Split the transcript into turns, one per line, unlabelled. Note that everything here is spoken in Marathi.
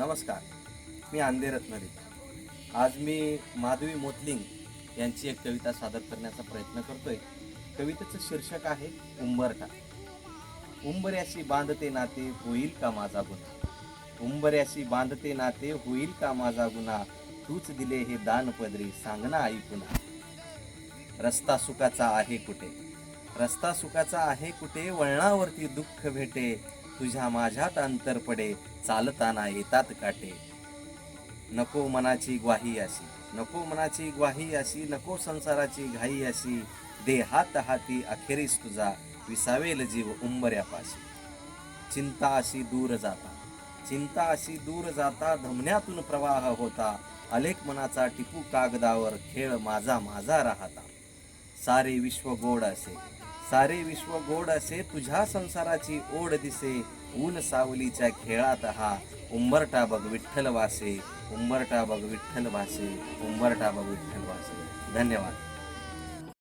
नमस्कार. मी आंदे रत्नारी आज मी माधवी मोतलिंग यांची एक कविता सादर करण्याचा प्रयत्न करतोय. कवितेचं शीर्षक आहे उंबरठा. उंबऱ्याशी बांधते नाते होईल का माझा गुन्हा? उंबऱ्याशी बांधते नाते होईल का माझा गुन्हा? तूच दिले हे दान पदरी सांगना आई पुन्हा. रस्ता सुखाचा आहे कुठे? रस्ता सुखाचा आहे कुठे? वळणावरती दुःख भेटे. तुझ्या माझ्यात अंतर पडे चालताना येतात काटे. नको मनाची ग्वाही अशी नको मनाची ग्वाही अशी नको संसाराची घाई अशी. देहात हाती अखेरीस तुझा विसावेल जीव उंबऱ्यापाशी. चिंता अशी दूर जाता चिंता अशी दूर जाता धमन्यातून प्रवाह होता. अलेख मनाचा टिपू कागदावर खेळ माझा माझा राहता. सारे विश्व गोड असे सारे विश्व गोड असे तुझ्या संसाराची ओढ दिसे. ऊन सावलीच्या खेळात हा. उंबरटा बघ विठ्ठल वासे. उंबरटा बघ विठ्ठल वासे. उंबरटा बघ विठ्ठल वासे. धन्यवाद.